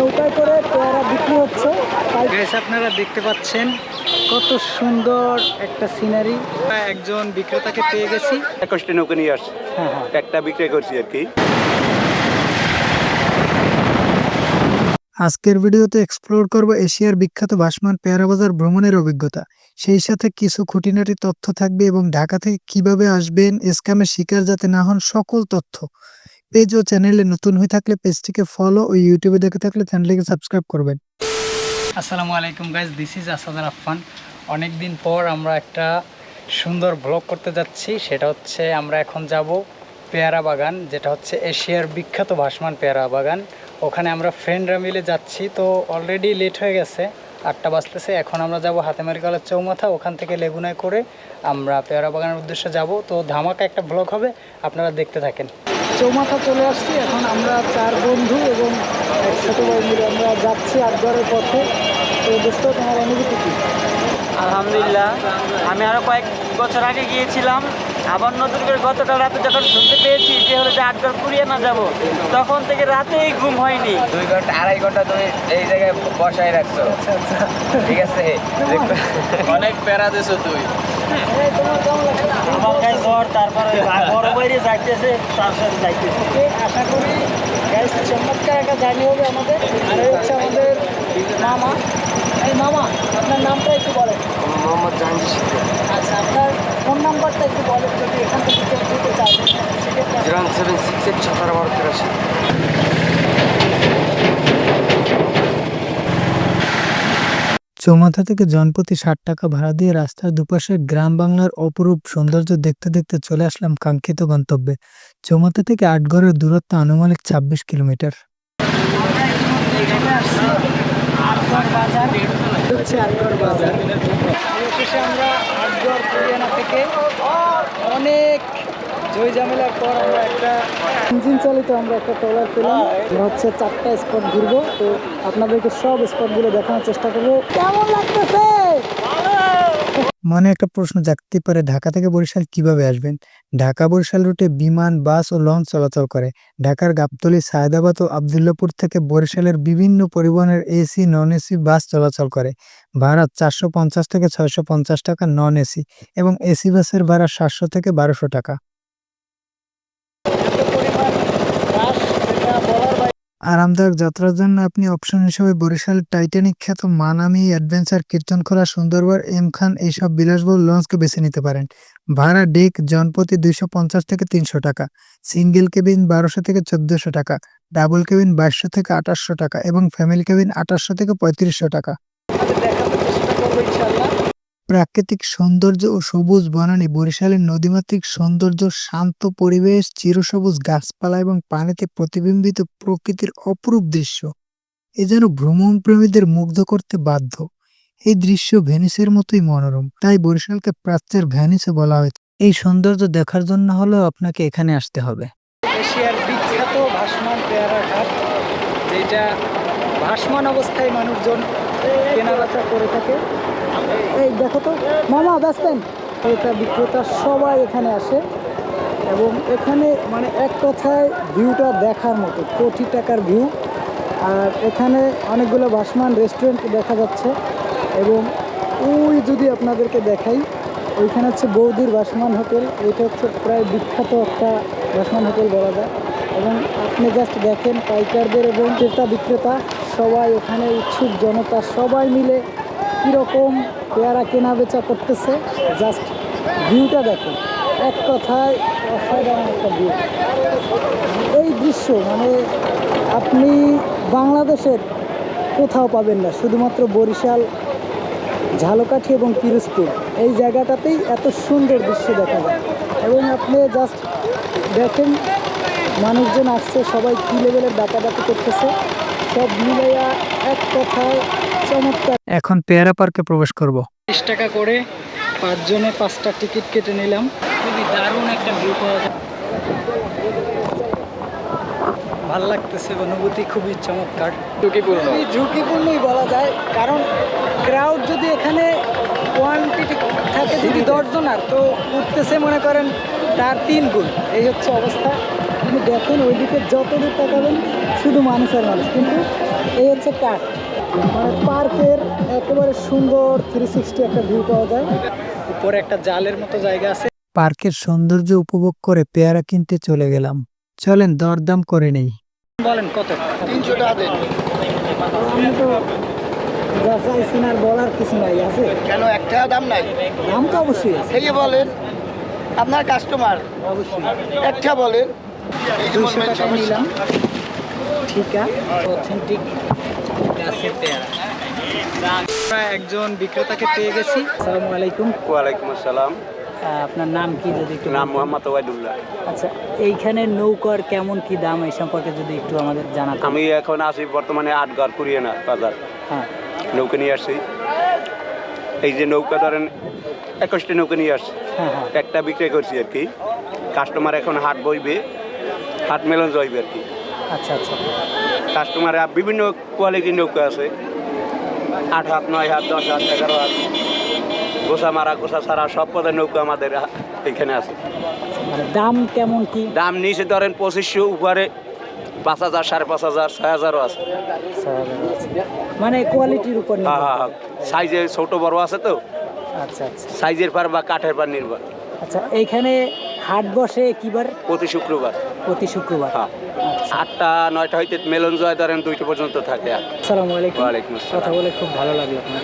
নৌকায় করে পেয়ারা বিক্রি হচ্ছে। আপনারা দেখতে পাচ্ছেন কত সুন্দর একটা সিনারি একজন বিক্রেতাকে পেয়ে গেছি। একুশটা নৌকা নিয়ে আসছে। হ্যাঁ হ্যাঁ। একটা বিক্রয় করছি আর কি। আজকের ভিডিওতে এক্সপ্লোর করব এশিয়ার বিখ্যাত ভাসমান পেয়ারা বাজার ভ্রমণের অভিজ্ঞতা। সেই সাথে কিছু খুঁটিনাটি তথ্য থাকবে এবং ঢাকা থেকে কীভাবে আসবেন স্ক্যামের শিকার যাতে না হন সকল তথ্য। পেজ ও চ্যানেলে নতুন হয়ে থাকলে পেজটিকে ফলো ও ইউটিউবে দেখে থাকলে চ্যানেলটিকে সাবস্ক্রাইব করবেন। আসসালামু আলাইকুম guys this is Asadar Affan. অনেক দিন পর আমরা একটা সুন্দর ব্লগ করতে যাচ্ছি, সেটা হচ্ছে আমরা এখন যাব পেয়ারা বাগান, যেটা হচ্ছে এশিয়ার বিখ্যাত ভাসমান পেয়ারা বাগান। ওখানে আমরা ফ্রেন্ডরা মিলে যাচ্ছি, তো অলরেডি লেট হয়ে গেছে, আটটা বাজতেছে, এখন আমরা যাব হাতেমারি কলার চৌমাথা, ওখান থেকে লেগুনায় করে আমরা পেয়ারা বাগানের উদ্দেশ্যে যাব। তো ধামাকা একটা ব্লগ হবে, আপনারা দেখতে থাকেন। চৌমাথা চলে আসছি। এখন আমরা চার বন্ধু এবং এক ছোট মিলে আমরা যাচ্ছি আটগড়ের পথে। তো দোস্ত তোমার অনুভূতি কি? আলহামদুলিল্লাহ। আমি আরও কয়েক বছর আগে গিয়েছিলাম। আবার নতুন করে গতকাল রাতে যখন শুনতে পেয়েছি যে হলো যে আটগড় পুড়িয়ে না যাব তখন থেকে রাতেই ঘুম হয়নি। দুই ঘণ্টা আড়াই ঘণ্টা তুমি এই জায়গায় বসায় রাখছো। আচ্ছা আচ্ছা। ঠিক আছে? অনেক প্যারা দিছো তুই। জ্বর তারপরে বড় বাইরে যাইতেছে তার সাথে যাইতেছে। আশা করি গাইস চমৎকার একটা জার্নি হবে আমাদের। আর হচ্ছে আমাদের মামা। এই মামা আপনার নামটা একটু বলেন। মোহাম্মদ জাহাঙ্গীর আচ্ছা আপনার ফোন নাম্বারটা একটু বলেন যদি এখান থেকে কেউ চান সেক্ষেত্রে জিরো সেভেন সিক্স এইট সতেরো বারো তেরাশি চৌমাথা থেকে জনপ্রতি ষাট টাকা ভাড়া দিয়ে রাস্তার দুপাশে গ্রাম বাংলার অপরূপ সৌন্দর্য দেখতে দেখতে চলে আসলাম কাঙ্ক্ষিত গন্তব্যে। চৌমাথা থেকে আটগড়ের দূরত্ব আনুমানিক ছাব্বিশ কিলোমিটার। বাজার অবশেষে আমরা আটগড় পুরিয়ানা থেকে অনেক জয় ঝামেলার পর আমরা একটা ইঞ্জিন চালিত আমরা একটা ট্রলার পেলাম। হচ্ছে চারটা স্পট ঘুরবো। তো আপনাদেরকে সব স্পটগুলো দেখানোর চেষ্টা করব। কেমন লাগতেছে? মনে একটা প্রশ্ন জাগতে পারে ঢাকা থেকে বরিশাল কীভাবে আসবেন? ঢাকা বরিশাল রুটে বিমান বাস ও লঞ্চ চলাচল করে। ঢাকার গাবতলী সায়দাবাদ ও আবদুল্লাপুর থেকে বরিশালের বিভিন্ন পরিবহনের এসি নন এসি বাস চলাচল করে। ভাড়া চারশো পঞ্চাশ থেকে ছয়শো পঞ্চাশ টাকা নন এসি এবং এসি বাসের ভাড়া সাতশো থেকে বারোশো টাকা। আরামদায়ক যাত্রার জন্য আপনি অপশন হিসেবে বরিশাল, টাইটানিক খ্যাত মানামি, অ্যাডভেঞ্চার কীর্তনখোলা সুন্দরবন, এম খান এইসব বিলাসবহুল লঞ্চকে বেছে নিতে পারেন। ভাড়া ডেক জনপ্রতি দুইশো পঞ্চাশ থেকে তিনশো টাকা, সিঙ্গেল কেবিন বারোশো থেকে চোদ্দশো টাকা, ডাবল কেবিন বাইশশো থেকে আঠাশশো টাকা এবং ফ্যামিলি কেবিন আঠাশশো থেকে পঁয়ত্রিশশো টাকা। প্রাকৃতিক সৌন্দর্য ও সবুজ বনানী বরিশালের নদীমাতৃক সৌন্দর্য, শান্ত পরিবেশ, চিরসবুজ গাছপালা এবং পানিতে প্রতিবিম্বিত প্রকৃতির অপরূপ দৃশ্য। এ যেন ভ্রমণ প্রেমীদের মুগ্ধ করতে বাধ্য। এই দৃশ্য ভেনিসের মতোই মনোরম। তাই বরিশালকে প্রাচ্যের ভ্যানিসে বলা হয় এই সৌন্দর্য দেখার জন্য হলেও আপনাকে এখানে আসতে হবে। এশিয়ার বিখ্যাত ভাসমান পেয়ারা ঘাট, যেটা ভাসমান অবস্থায় মানুষজন কেনাবেচা করে থাকে। এই দেখো তো, মামা ব্যস্তেন ক্রেতা বিক্রেতা সবাই এখানে আসে এবং এখানে মানে এক কথায় ভিউটা দেখার মতো, কোটি টাকার ভিউ আর এখানে অনেকগুলো ভাসমান রেস্টুরেন্ট দেখা যাচ্ছে এবং ওই যদি আপনাদেরকে দেখাই, ওইখানে হচ্ছে বৌদির ভাসমান হোটেল। এটা হচ্ছে প্রায় বিখ্যাত একটা ভাসমান হোটেল বলা যায়। এবং আপনি জাস্ট দেখেন পাইকারদের এবং ক্রেতা বিক্রেতা। সবাই ওখানে ইচ্ছুক জনতা সবাই মিলে কীরকম পেয়ারা কেনা বেচা করতেছে। জাস্ট ভিউটা দেখেন এক কথায় অসাধারণ একটা ভিউ এই দৃশ্য মানে আপনি বাংলাদেশের কোথাও পাবেন না, শুধুমাত্র বরিশাল, ঝালকাঠি এবং পিরোজপুর। এই জায়গাটাতেই এত সুন্দর দৃশ্য দেখা যায়। এবং আপনি জাস্ট দেখেন মানুষজন আসছে সবাই কী লেভেলের দাপাদাপি করতেছে সব মিলাইয়া এক কথায় চমৎকার। এখন পেয়ারা পার্কে প্রবেশ করব। বিশ টাকা করে পাঁচজনে পাঁচটা টিকিট কেটে নিলাম। খুবই দারুণ একটা ভিউ পাওয়া যায়। ভালো লাগতেছে অনুভূতি খুবই চমৎকার। ঝুঁকিপূর্ণ। খুবই ঝুঁকিপূর্ণই বলা যায় কারণ ক্রাউড যদি এখানে কোয়ান্টিটি থাকে যদি দশজন আর তো উঠতেছে মনে করেন তার তিন গুণ। এই হচ্ছে অবস্থা। আপনি দেখেন ওইদিকে যতদূর তাকাবেন শুধু মানুষ আর মানুষ। কিন্তু এই হচ্ছে কাঠ মানে পার্কের একেবারে সুন্দর থ্রি সিক্সটি একটা ভিউ পাওয়া যায়। উপরে একটা জালের মতো জায়গা আছে। পার্কের সৌন্দর্য উপভোগ করে পেয়ারা কিনতে চলে গেলাম। চলেন দরদাম করে নেই। বলেন কত? তিনশো টাকা দেন আমি তো যা চাইছি আর বলার কিছু নাই আছে? কেন একটা দাম নাই? দাম তো অবশ্যই বলেন। আপনার কাস্টমার অবশ্যই। একটা বলেন। টাকায় সমস্যা। নিলাম। ঠিক অথেন্টিক গাছের পেয়ারা আমরা একজন বিক্রেতাকে পেয়ে গেছি। আসসালামু আলাইকুম। ওয়ালাইকুম আসসালাম। আপনার নাম কি যদি একটু নাম মোহাম্মদ ওয়াইদুল্লাহ আচ্ছা এইখানে নৌকার কেমন কি দাম এই সম্পর্কে যদি একটু আমাদের জানাতেন। আমি এখন আছি বর্তমানে আটগড় কুড়িয়ে না বাজার। হ্যাঁ। নৌকা নিয়ে আসছি। এই যে নৌকা ধরেন একুশটি নৌকা নিয়ে আসছি। হ্যাঁ হ্যাঁ। একটা বিক্রি করছি আর কি। কাস্টমার এখন হাট বইবে হাট মেলন যাইবে আর কি। আচ্ছা আচ্ছা। কাস্টমার বিভিন্ন কোয়ালিটির নৌকা আছে। আট হাত নয় হাত দশ হাত এগারো হাত। গোসা মারা গোসা ছাড়া সব পদের নৌকা আমাদের এখানে আছে। মানে দাম কেমন কি? দাম নিচে ধরেন পঁচিশশো উপরে পাঁচ হাজার সাড়ে পাঁচ হাজার ছয় হাজারও আছে। মানে কোয়ালিটির উপর হ্যাঁ হ্যাঁ করে। সাইজে ছোট বড় আছে তো। আচ্ছা আচ্ছা। সাইজের পার বা কাঠের পার নির্ভর। আচ্ছা এইখানে হাট বসে কিবার? প্রতি শুক্রবার। প্রতি শুক্রবার। হ্যাঁ। আচ্ছা। আটটা নয়টা হইতে মেলন জয় ধরেন দুইটা পর্যন্ত থাকে। আসসালামু আলাইকুম। কথা বলে খুব ভালো লাগল আপনার